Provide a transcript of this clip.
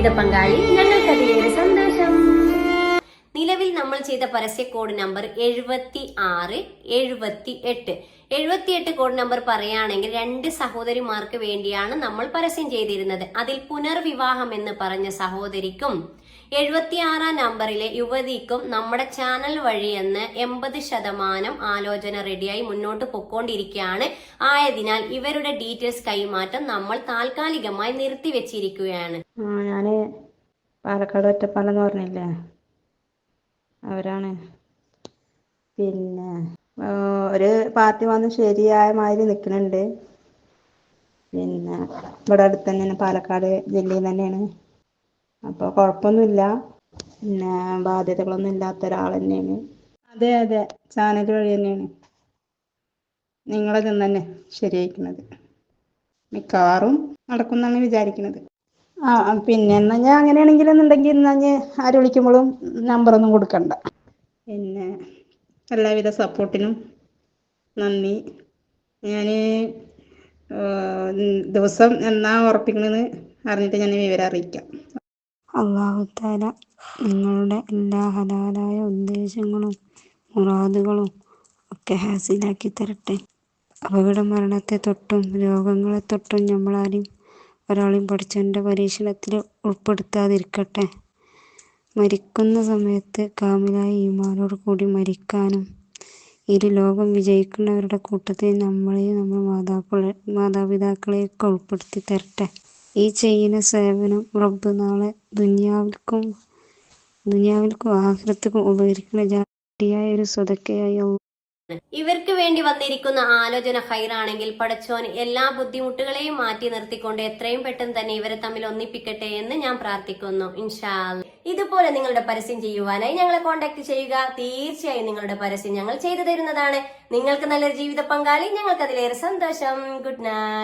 ജീവിത പങ്കാളി ചെയ്ത പരസ്യ കോഡ് നമ്പർ എഴുപത്തി ആറ് എഴുപത്തി എട്ട് എഴുപത്തിയെട്ട് കോഡ് നമ്പർ പറയുകയാണെങ്കിൽ രണ്ട് സഹോദരിമാർക്ക് വേണ്ടിയാണ് നമ്മൾ പരസ്യം ചെയ്തിരുന്നത്. അതിൽ പുനർവിവാഹം എന്ന് പറഞ്ഞ സഹോദരിക്കും എഴുപത്തിയാറാം നമ്പറിലെ യുവതിക്കും നമ്മുടെ ചാനൽ വഴി എന്ന് എൺപത് ശതമാനം ആലോചന റെഡിയായി മുന്നോട്ട് പൊക്കോണ്ടിരിക്കുകയാണ്. ആയതിനാൽ ഇവരുടെ ഡീറ്റെയിൽസ് കൈമാറ്റം നമ്മൾ താൽക്കാലികമായി നിർത്തിവെച്ചിരിക്കുകയാണ്. ഞാൻ പാലക്കാട് ഒറ്റപ്പാലം എന്ന് പറഞ്ഞില്ലേ? അവരാണ്. പിന്നെ ഒരു പാർട്ടി വന്ന് ശരിയായ മാതിരി നിൽക്കുന്നുണ്ട് പിന്നെ ഇവിടെ അടുത്ത് തന്നെയാണ് പാലക്കാട് ജില്ലയിൽ തന്നെയാണ്. അപ്പോൾ കുഴപ്പമൊന്നുമില്ല. പിന്നെ ബാധ്യതകളൊന്നും ഇല്ലാത്ത ഒരാൾ തന്നെയാണ്. അതെ അതെ. ചാനൽ വഴി തന്നെയാണ്. നിങ്ങളതും തന്നെ ശരിയായിരിക്കുന്നത് മിക്കവാറും നടക്കുമെന്നാണ് വിചാരിക്കുന്നത് ആ പിന്നെ എന്നാ ഞാൻ അങ്ങനെയാണെങ്കിലെന്നുണ്ടെങ്കിൽ എന്നാ ഞാൻ ആര് വിളിക്കുമ്പോഴും നമ്പറൊന്നും കൊടുക്കണ്ട. പിന്നെ എല്ലാവിധ സപ്പോർട്ടിനും നന്ദി. ഞാൻ ദിവസം എന്നാ ഉറപ്പിക്കണമെന്ന് അറിഞ്ഞിട്ട് ഞാൻ വിവരം അറിയിക്കാം. അള്ളാഹു താല നിങ്ങളുടെ എല്ലാ ഹലാലായ ഉദ്ദേശങ്ങളും മുറാദുകളും ഒക്കെ ഹാസിലാക്കി തരട്ടെ. അപകട മരണത്തെ തൊട്ടും രോഗങ്ങളെ തൊട്ടും നമ്മളാരും ഒരാളെയും പഠിച്ചവന്റെ പരീക്ഷണത്തിൽ ഉൾപ്പെടുത്താതിരിക്കട്ടെ. മരിക്കുന്ന സമയത്ത് കാമിലായ ഈമാനോട് കൂടി മരിക്കാനും ഇരു ലോകം വിജയിക്കുന്നവരുടെ കൂട്ടത്തിൽ നമ്മളെയും നമ്മുടെ മാതാക്കളെ മാതാപിതാക്കളെയൊക്കെ ഉൾപ്പെടുത്തി തരട്ടെ. ഈ ചെയ്യുന്ന സേവനം റബ്ബ് നാളെ ദുനിയാവിൽക്കും ദുനിയാവിൽക്കും ആഹ്ലത്തിക്കും ഉപകരിക്കുന്ന ജാതിയായ ഒരു സ്വതക്കയായി ഇവർക്ക് വേണ്ടി വന്നിരിക്കുന്ന ആലോചന ഹൈറാണെങ്കിൽ പടച്ചോൻ എല്ലാ ബുദ്ധിമുട്ടുകളെയും മാറ്റി നിർത്തിക്കൊണ്ട് എത്രയും പെട്ടെന്ന് തന്നെ ഇവരെ തമ്മിൽ ഒന്നിപ്പിക്കട്ടെ എന്ന് ഞാൻ പ്രാർത്ഥിക്കുന്നു. ഇൻഷാൽ. ഇതുപോലെ നിങ്ങളുടെ പരസ്യം ചെയ്യുവാനായി ഞങ്ങളെ കോൺടാക്ട് ചെയ്യുക. തീർച്ചയായും നിങ്ങളുടെ പരസ്യം ഞങ്ങൾ ചെയ്തു തരുന്നതാണ്. നിങ്ങൾക്ക് നല്ലൊരു ജീവിത പങ്കാളി. ഞങ്ങൾക്ക് അതിലേറെ സന്തോഷം. Good night